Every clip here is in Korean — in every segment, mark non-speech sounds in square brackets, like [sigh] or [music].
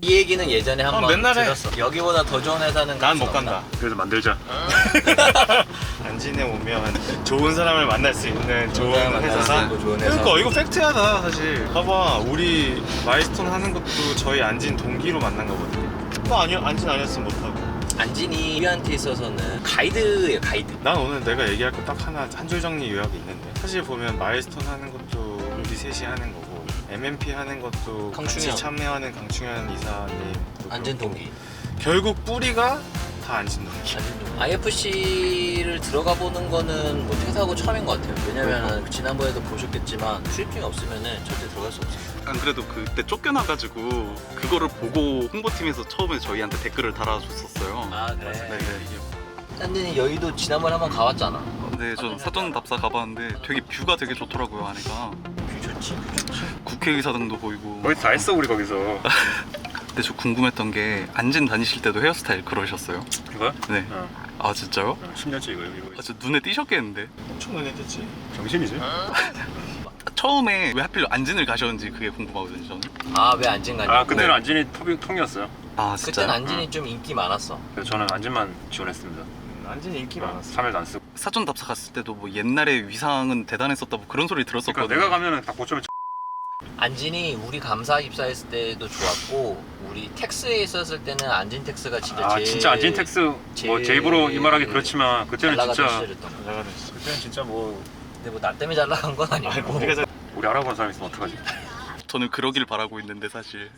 이 얘기는 예전에 어, 한번 맨날 해. 들었어. 여기보다 더 좋은 회사는 난 못 간다. 그래서 만들자. [laughs] 안진에 오면 좋은 사람을 만날 수 있는 좋은 사람을 만날 수 회사다. 있고 좋은 회사. 그러니까 이거 팩트야 다 사실. 봐봐 우리 마이스톤 하는 것도 저희 안진 동기로 만난 거거든요. 또 아니 안진 아니었으면 못 하고. 안진이 우리한테 있어서는 가이드예요 가이드. 난 오늘 내가 얘기할 거 딱 하나 한줄 정리 요약이 있는데 사실 보면 마이스톤 하는 것도 우리 셋이 하는 거고 MMP 하는 것도 강충현. 같이 참여하는 강충현 이사님 안진 동기. 결국 뿌리가 다 안진 동기. 안진 동기. IFC를 들어가 보는 거는 뭐 퇴사하고 처음인 것 같아요. 왜냐면은 지난번에도 보셨겠지만 수입증이 없으면은 절대 들어갈 수 없어요. 안 그래도 그때 쫓겨나가지고 그거를 보고 홍보팀에서 처음에 저희한테 댓글을 달아줬었어요. 아 그래. 네, 네. 안진이 여의도 지난번에 한번 가봤잖아. 네, 전 사전 답사 가봤는데 되게 뷰가 되게 좋더라고요 안에가. 뷰 좋지, 뷰 좋지. 국회의사당도 보이고. 거기 다 했어 우리 거기서 근데 저 궁금했던 게 안진 다니실 때도 헤어스타일 그러셨어요? 이거야? 네. 어, 아 진짜요? 10년째 이거 이거 아, 진짜 눈에 띄셨겠는데. 엄청 눈에 띄지. 정신이지? [laughs] 처음에 왜 하필 안진을 가셨는지 그게 궁금하거든요 저는. 아 왜 안진 가냐? 아 그때는 네. 안진이 통이었어요 아 진짜. 그땐 안진이 좀 인기 많았어. 그래서 저는 안진만 지원했습니다 음, 안진 인기 어, 많았어. 3일도 안 쓰고 사전 답사 갔을 때도 뭐 옛날에 위상은 대단했었다 뭐 그런 소리 그러니까 들었었거든요. 내가 가면은 딱 고점에 안진이 우리 감사 입사했을 때도 좋았고 우리 텍스에 있었을 때는 안진 텍스가 진짜 아 제일 진짜 안진 텍스 뭐 제일 제 입으로 이 말하기 그렇지만 잘 그때는 나가던 진짜 시절이었던 거. 내가 됐어. 그때는 진짜 뭐 근데 뭐 나 때문에 잘 나간 건 아니고. 아니 우리가 잘 우리 알아보는 사람 있으면 어떡하지? 저는 그러길 바라고 있는데 사실.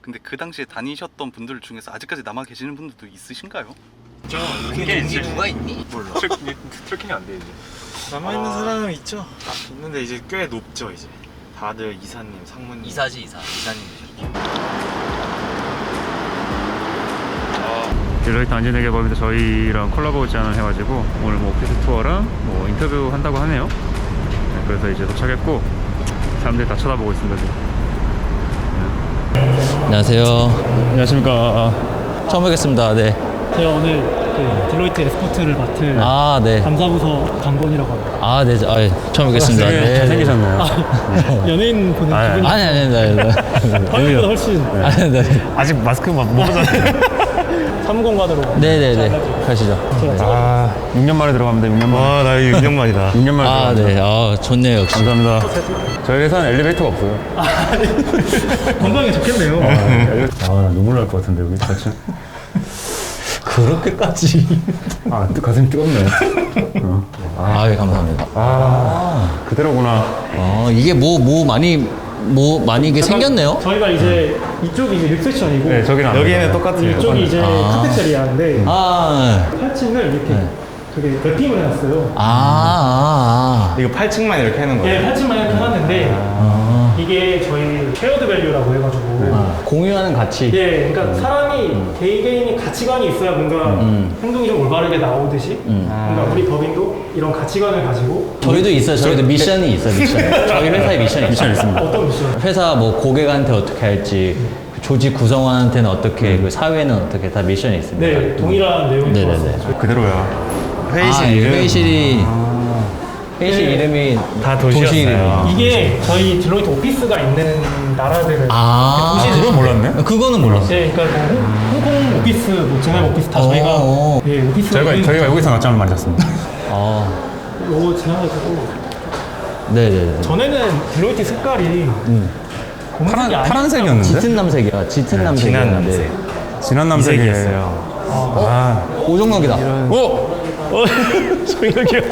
근데 그 당시에 다니셨던 분들 중에서 아직까지 남아 계시는 분들도 있으신가요? 그게 있게 동기 있지. 누가 있니? 몰라. 트랙, 트래킹이 안 돼 이제 남아 있는 아. 사람은 있죠. 있는데 이제 꽤 높죠 이제. 다들 이사님, 상무님. 이사지 이사 이사님이죠. 딜러이트 안진에게 법인데 저희랑 콜라보 제안을 해가지고 오늘 뭐 오피스 투어랑 뭐 인터뷰 한다고 하네요. 네, 그래서 이제 도착했고 사람들이 다 쳐다보고 있습니다 지금. 안녕하세요. 안녕하십니까. 처음 뵙겠습니다. 네. 제가 오늘 그 딜로이트 에스코트를 맡은 아 네. 감사부서 강건이라고 합니다. 아 네. 아, 예. 처음 뵙겠습니다. 네. 잘생기셨네요. 연예인 보는 아, 기분이 아니 아니 아니. 아니. 화면보다 훨씬 아니 네. 아직 마스크 못 벗었네. 사무공간으로 네 네 네. 가시죠. 아, 6년 만에 들어갑니다. 6년 만에. 와, 나 6년 만이다. 6년 만에 아 들어갑니다. 네. 아 좋네요 역시. 감사합니다. 저희 회사는 엘리베이터가 없어요. [laughs] 건강에 좋겠네요. 아, 나 눈물 날 것 같은데 여기 같이. 그렇게까지. 아, 뜨- 가슴이 뜨겁네. 어. 아 예, 감사합니다. 아, 그대로구나. 어 이게 뭐 뭐 많이 뭐 많이 이게 생겼네요. 저희가 이제 이쪽이 이제 립섹션이고 네, 저기는 안 여기는. 똑같아요. 이쪽이 이제 아. 카페테리아인데 아. 8층을 이렇게 네. 되게 랩핑을 해놨어요. 아. 아. 아. 이거 8층만 이렇게 하는 예, 거예요? 8층만 이렇게 해놨는데 아. 이게 저희 쉐어드 밸류라고 해가지고 아. 공유하는 가치. 예, 그러니까 사람이 개인 개인이 가치관이 있어야 뭔가 음. 행동이 좀 올바르게 나오듯이 음. 뭔가 우리 더빙도 이런 가치관을 가지고 저희도 있어요. 저희도 미션이 있어요. 미션. [laughs] 저희 회사에 미션이 미션 있습니다. 어떤 미션? 회사 뭐 고객한테 어떻게 할지, 그 조직 구성원한테는 어떻게, 그 사회는 어떻게 다 미션이 있습니다. 네, 동일한 내용이 네네네. 들어왔어요. 그대로야. 회의실 아, 예, 이름. 회의실이 회의실 네. 이름이 다 도시 도시였어요. 이름이에요. 이게 저희 딜로이트 오피스가 있는 나라들을 아, 도시 그건 몰랐네. 그거는 몰랐어. 네, 그러니까 뭐 홍- 홍콩 오피스, 뭐 제네바 오피스 다 저희가 어. 예, 오피스 저희가, 저희가 여기서 낮잠을 많이 잤습니다. 아, 요거 지나가지고 네네네. 전에는 딜로이트 색깔이 음. 검은색이 파란. 파란색이었는데? 짙은 남색이야. 짙은 남색이었는데. 남색. 진한 남색이에요. 아, 오종록이다. 어? 어? 소영이야.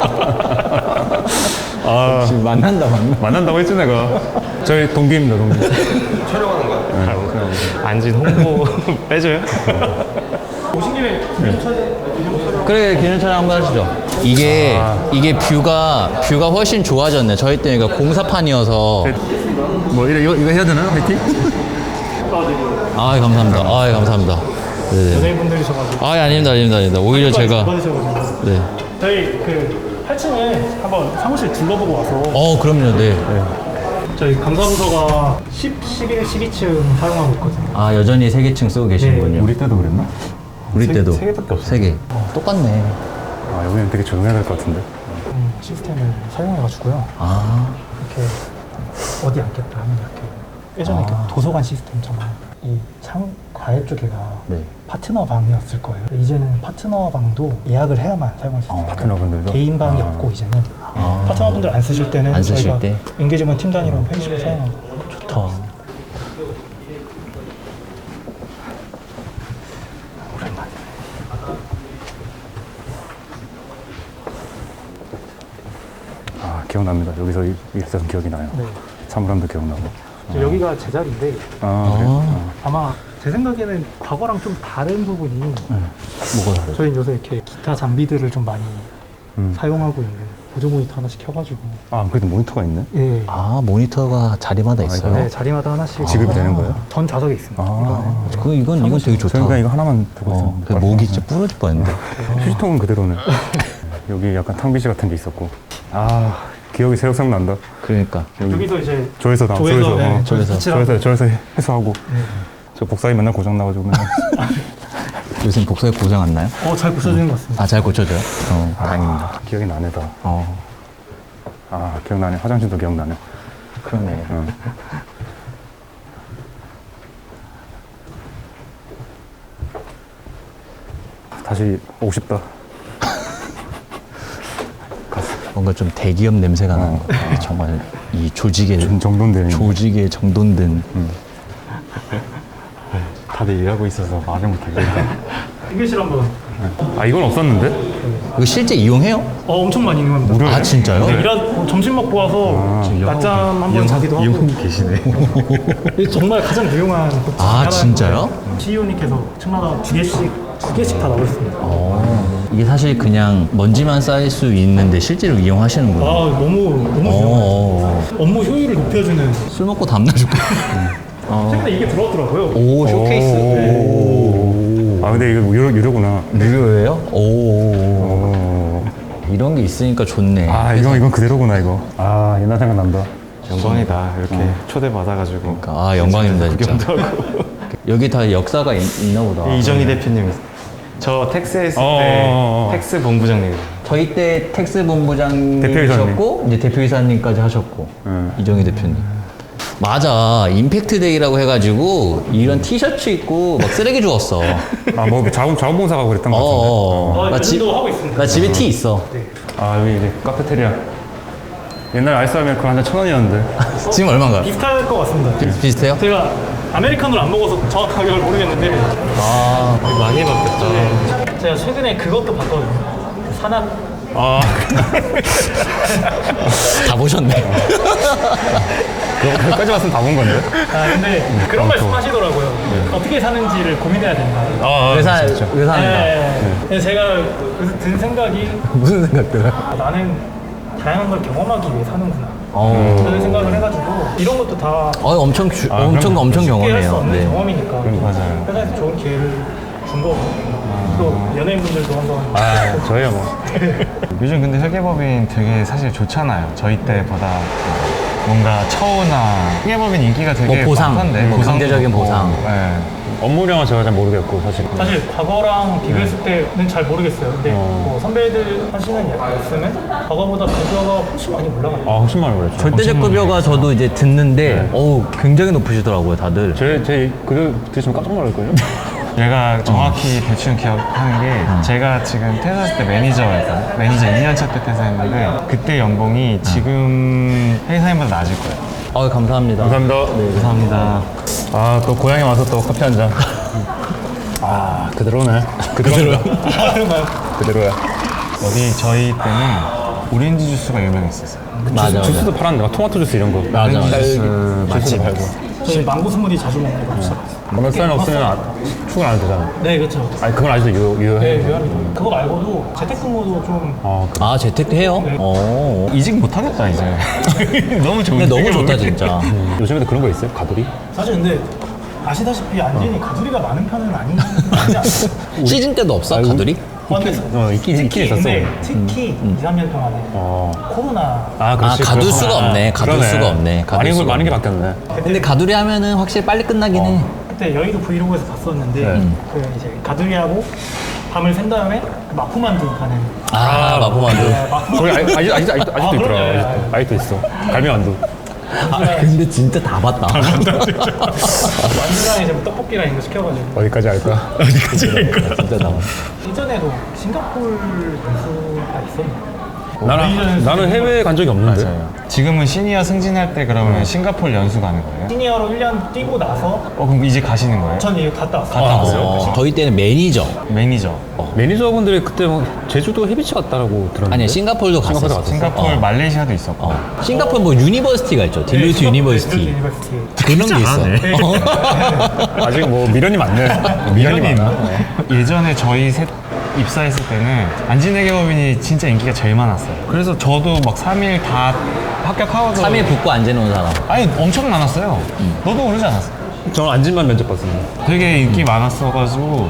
아, 지금 만난다 만나. 만난다고 했지 내가. 저희 동기입니다, 동기. 안진 홍보 [laughs] 빼줘요? 오신 김에 촬영 그래 기념 촬영 한번 하시죠. 이게 이게 뷰가 뷰가 훨씬 좋아졌네. 저희 때가 공사판이어서. 뭐, 이거, 이거, 이거 해야 되나? 화이팅? 아 감사합니다. 아 감사합니다. 네네. 연예인분들이셔가지고 아 아닙니다 아닙니다 아닙니다. 오히려 제가 받으셔가지고 네. 저희 그 8층에 한번 사무실 둘러보고 와서 어 그럼요 네. 저희 감사부서가 10, 11, 12층 사용하고 있거든요. 아 여전히 세 개층 쓰고 계시는군요. 우리 때도 그랬나? 우리 때도 세 개밖에 없어. 세 개. 똑같네. 아, 여기는 되게 조용해야 될 것 같은데. 음, 시스템을 사용해가지고요. 아 이렇게 어디 앉겠다 하면 이렇게 예전에 아. 그 도서관 시스템처럼 이 창 과외 쪽에가 네. 파트너 방이었을 거예요. 이제는 파트너 방도 예약을 해야만 사용할 수 있어요. 파트너분들도? 개인 방이 아. 없고 이제는 파트너분들 안 쓰실 때는 안 쓰실 저희가 때? 엔게이지먼 팀 단위로 회의실을 사용하고 좋다. 아 기억납니다. 여기서 이- 있었던 기억이 나요. 네. 사물함도 기억나고. 이제 여기가 제자리인데 아, 그래요? 아. 아마 제 생각에는 과거랑 좀 다른 부분이 뭐가 다르죠? 저희 요새 이렇게 기타 장비들을 좀 많이 음. 사용하고 있는 보조 모니터 하나씩 켜가지고 아 그래도 모니터가 있네. 예. 아 모니터가 자리마다 있어요. 네, 자리마다 하나씩 지급이 되는 거예요? 전 좌석에 있습니다. 아, 그 이건 이건 되게 좋다. 저희가 이거 하나만 두고 어, 그. 목이 진짜 부러질 뻔했는데. 휴지통은 그대로네. [laughs] 여기 약간 탕비실 같은 게 있었고. 아 기억이 새록새록 난다. 그러니까 여기서 이제 조에서 나 조에서, 조에서 네, 어, 조에서 조에서 조에서 해소하고. 저 복사기 맨날 고장 나가지고 맨날. [laughs] 요새 복사에 고장 안 나요? 어, 잘 고쳐주는 것 같습니다. 아 잘 고쳐져요? 어. 다행입니다. 기억이 나네 다. 어. 아 기억나네. 화장실도 기억나네. 그러네. 응. 다시 오고 싶다. 뭔가 좀 대기업 냄새가 나는 것 같아요. 정말 이 조직에 좀 정돈되는. 조직에 정돈된 다들 일하고 있어서 말을 못하겠다. 휴게실 한번 아 이건 없었는데? 이거 실제 이용해요? 어, 엄청 많이 이용합니다. 무료예요? 아 진짜요? 네, 일하, 어, 점심 먹고 와서 낮잠 한번 자기도 하고 이용이 계시네. 이게 정말 가장 유용한 중에 아, 하나인 진짜요? 거예요. CEO님께서 층마다 두 개씩 두 개씩 다 나올 있습니다. 어. 이게 사실 그냥 먼지만 쌓일 수 있는데 실제로 아 이용하시는구나. 너무 너무 어, 유용해요. 어, 어. 업무 효율을 높여주는 술 먹고 담나 줄까? [laughs] 최근에 이게 들어왔더라고요. 오 쇼케이스. 오. 아 근데 이거 유료, 유료구나. 무료예요? 오. 오. 이런 게 있으니까 좋네. 아 이건 이건 그대로구나 이거. 아 옛날 생각 난다. 영광이다 이렇게 초대 받아가지고. 아 영광입니다 진짜. 여기 다 역사가 있, 나 보다. 이정희 대표님. 저 텍스 했을 어, 때 어, 어. 텍스 본부장님. 저희 때 텍스. 본부장님이셨고 이제 대표이사님까지 하셨고 응. 이정희 대표님. 맞아 임팩트 데이라고 해가지고 이런 티셔츠 입고 막 쓰레기 주웠어. 아뭐 자원 자원봉사 가고 그랬던 것 같은데. 어어. 어, 나, 집, 지금도 하고 있습니다. 나 집에 티 있어. 아 여기 이제 카페테리아. 옛날 아이스 아메리카노 한잔 천 원이었는데. [laughs] 지금 얼마인가요? 비슷할 것 같습니다. 비슷해요? 제가 아메리카노를 안 먹어서 정확한 가격을 모르겠는데 아 많이 바뀌었다. 제가 최근에 그것도 봤거든요. 그 산악 아 [laughs] 다 보셨네. [laughs] 그거까지 왔으면 다 본 건데. 아 근데 그런 말씀 하시더라고요. 어떻게 사는지를 고민해야 된다. 아 회사 회사한다. 네. 그래서 제가 그래서 든 생각이 무슨 생각 들어요? 아, 나는 다양한 걸 경험하기 위해 사는구나. 어. 라는 생각을 해가지고 이런 것도 다 어 엄청 주, 아, 엄청 그럼 엄청 쉽게 할 수 경험해요. 없는 네. 경험이니까 맞아요. 회사에서 좋은 기회를 준 거고 또 연예인분들도 한번 아 저희야 뭐. [laughs] 요즘 근데 회계법인 되게 사실 좋잖아요. 저희 때보다 뭔가 처우나 회계법인 인기가 되게 뭐 보상, 많던데. 뭐 보상도 경제적인 좋고. 보상. 네. 업무량은 제가 잘 모르겠고 사실. 사실 과거랑 비교했을 때는 잘 모르겠어요. 근데 어. 뭐 선배들 하시는 말씀은 과거보다 급여가 훨씬 많이 올라가요. 아 훨씬 많이 올랐죠. 절대적 급여가 저도 이제 듣는데 어우 굉장히 높으시더라고요 다들. 제제 그거 들으시면 깜짝 놀랄걸요? [laughs] 제가 정확히 대충 기억하는 게 제가 지금 퇴사했을 때 매니저였어요. 매니저 2년차 때 퇴사했는데 그때 연봉이 지금 회사인보다 낮을 거예요. 어 감사합니다. 감사합니다. 감사합니다. 아 또 고향에 와서 또 커피 한 잔. 아 그대로네. [laughs] 그대로야. 그대로야. 여기 저희 때는 오렌지 주스가 유명했었어요. 맞아 주스도 맞아. 팔았는데 막 토마토 주스 이런 거. 맞아, 맞아. 딸기 맛집. 주스도 팔고. 저희 망고 스무디 자주 먹는 거 시작했어요. 그러면 사인 없으면 아- 출근 안 해도 되잖아. 네, 그렇죠. 아니 그건 아직도 유, 네, 유효해. 유효합니다. 그거 말고도 재택근무도 좀 아. 아 재택도 해요? 어. 이직 못 하겠다 이제. [laughs] 너무 좋은 근데 너무 좋다 진짜. 요즘에도 그런 거 있어요? 가돌이? 사실 근데 아시다시피 안진이 가두리가 많은 편은 아니지 않아요? [laughs] 시즌 때도 없어 가돌이? 어, 근데 어 있긴 있긴 특히 있었어. 근데 특히 2, 3년 동안에 어. 코로나 아 아 그렇지. 가둘 그렇구나. 수가 없네. 가둘 그러네. 수가 없네. 가둘 많이 수가 많은 게. 바뀌었네. 근데 가두리 하면은 확실히 빨리 끝나긴 해. 그때 여의도 브이로그에서 봤었는데 네. 그 이제 가두리하고 밤을 샌 다음에 그 마포만두 가는 아 마포만두. 네, 마포만두 거기 아직 아직 아직 아직도 아, 있더라. 그럼요. 아직도, 아직도 있어. 갈매만두. 아, 근데 진짜 다 봤다. 완주랑 이제 뭐 떡볶이랑 이거 시켜가지고 어디까지 할까? 어디까지 할까? 진짜 다 봤어. 이전에도 싱가폴 연수가 있었나? 나는 나는 해외 간 적이 없는데. 맞아요. 지금은 시니어 승진할 때 그러면 싱가폴 연수 가는 거예요? 시니어로 1년 뛰고 나서 어 그럼 이제 가시는 거예요? 전 이거 갔다 왔어요. 갔다 왔어요? 어, 저희 때는 매니저. 매니저. 매니저분들이 그때 뭐 제주도 헤비치 갔다라고 들었는데. 아니야 싱가폴도 싱가포르 갔었어. 갔었어? 싱가폴 말레이시아도 있었고. 어. 싱가폴 뭐 유니버시티가 있죠. 딜루이트 유니버시티. 유니버시티. 그런 게 있어. [laughs] 아직 뭐 미련이 많네. 미련이 있나? 예전에 저희 셋 입사했을 때는 안진의 법인이 진짜 인기가 제일 많았어요. 그래서 저도 막 3일 다 합격하고 3일 붙고 앉아놓은 사람. 아니 엄청 많았어요. 너도 그러지 않았어? 저는 안진만 면접 봤습니다. 되게 인기 많았어가지고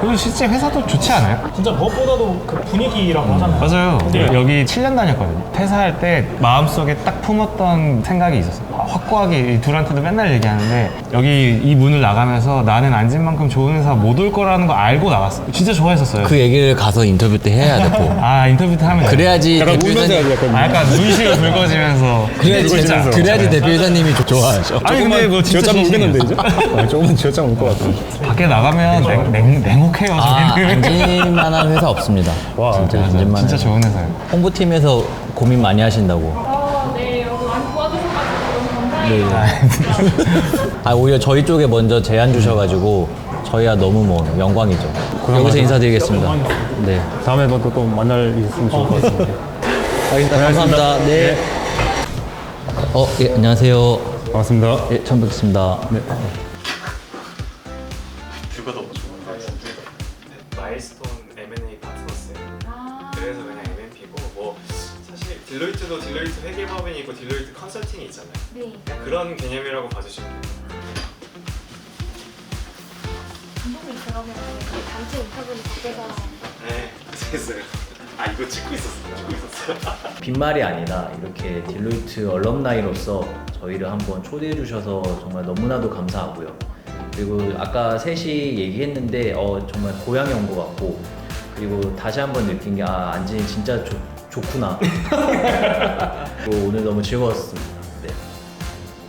그리고 실제 회사도 좋지 않아요? 진짜 무엇보다도 그 분위기라고 하잖아요. 맞아요. 근데 여기 7년 다녔거든요. 퇴사할 때 마음속에 딱 품었던 생각이 있었어요. 아, 확고하게 이 둘한테도 맨날 얘기하는데 여기 이 문을 나가면서 나는 앉은 만큼 좋은 회사 못 올 거라는 거 알고 나갔어요. 진짜 좋아했었어요. 그 얘기를 가서 인터뷰 때 해야 돼. 꼭. 아 인터뷰 때 하면? 그래야지 약간 대표 울면서 해야지 이사님. 약간. 아, 약간 눈시가 붉어지면서 그래야지 진짜. 그래야지 대표 이사님이 조- 좋아하죠. 아니 근데 뭐 진짜 지어짜면 진심이에요. 울겠는데 이제? 아, 조금은 지어짜면 울것 같아. 밖에 나가면 냉, 냉, 냉혹해요 아, 저기는 앉을만한 회사 없습니다. 와, 진짜. 앉을만한. 진짜 좋은 회사예요 홍보팀에서 고민 많이 하신다고. [laughs] 아 오히려 저희 쪽에 먼저 제안 주셔가지고 저희야 너무 뭐 영광이죠. 여기서 인사드리겠습니다. 네. 다음에 또, 또 만날 일 있으면 좋을 것 같습니다. 알겠습니다. 감사합니다. 네. 어, 예, 안녕하세요. 반갑습니다. 예, 처음 뵙겠습니다. 네. 회계법인이 있고 딜로이트 컨설팅이 있잖아요. 네. 그런 개념이라고 봐주시면 돼요. 그러면 단체 네. 아 이거 찍고 있었어요. 찍고 있었어요. [laughs] 빈말이 아니라 이렇게 딜로이트 얼럼나이로서 저희를 한번 초대해 주셔서 정말 너무나도 감사하고요. 그리고 아까 셋이 얘기했는데 어, 정말 고향에 온 것 같고 그리고 다시 한번 느낀 게 아, 안진이 진짜 좋, 좋구나. [laughs] 그리고 오늘 너무 즐거웠습니다. 네.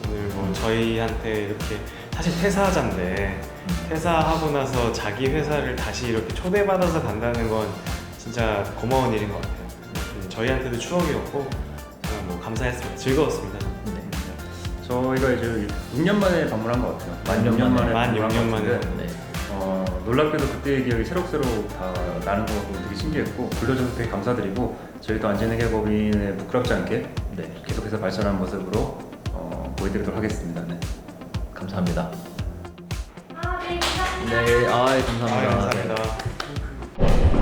오늘 뭐 저희한테 이렇게 사실 퇴사자인데 퇴사하고 나서 자기 회사를 다시 이렇게 초대받아서 간다는 건 진짜 고마운 일인 것 같아요. 음, 저희한테도 추억이었고 정말 뭐 감사했습니다. 즐거웠습니다. 네. 저희가 이제 6년 만에 방문한 것 같아요. 만 6년 만에. 만 방문한 6년 것 만에. 같은데, 네. 어, 놀랍게도 그때의 기억이 새록새록 다 나는 것 같고 되게 신기했고 불러줘서 되게 감사드리고 저희도 안전회계법인의 부끄럽지 않게 네. 계속해서 발전하는 모습으로 어, 보여드리도록 하겠습니다. 네. 감사합니다. 아, 네, 감사합니다. 네, 아, 아, 감사합니다. 감사합니다.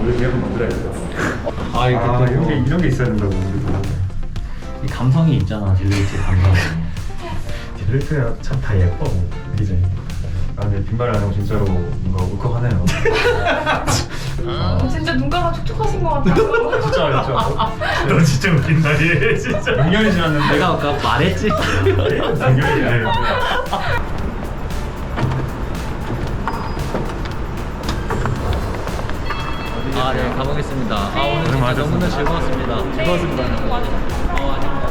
우리 기억 한번 만들어야죠. 아, 이게 아, 이런 게, 이런 게 있어야 된다고. 이 감성이 있잖아, 딜로이트 감성. [laughs] 딜레이트가 참 다 예뻐, 디자인. 아, 근데 빈말 안 하고 진짜로 뭔가 울컥하네요. 어, 진짜 눈가가 촉촉하신 것 같아요. [laughs] 진짜 진짜. 너 진짜 웃긴다 얘 진짜. 6년이 지났는데. 내가 아까 말했지? 6년이 아, 네, 가보겠습니다. 아, 오늘 진짜 너무나 즐거웠습니다. 네, 즐거웠습니다. 어, 아닙니다.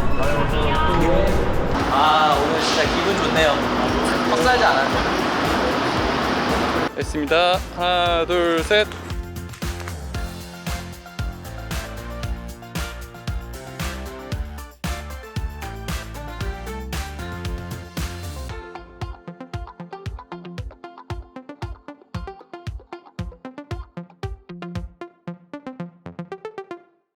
아, 오늘 진짜 기분 좋네요. 턱 살지 않았죠? 했습니다. 하나, 둘, 셋.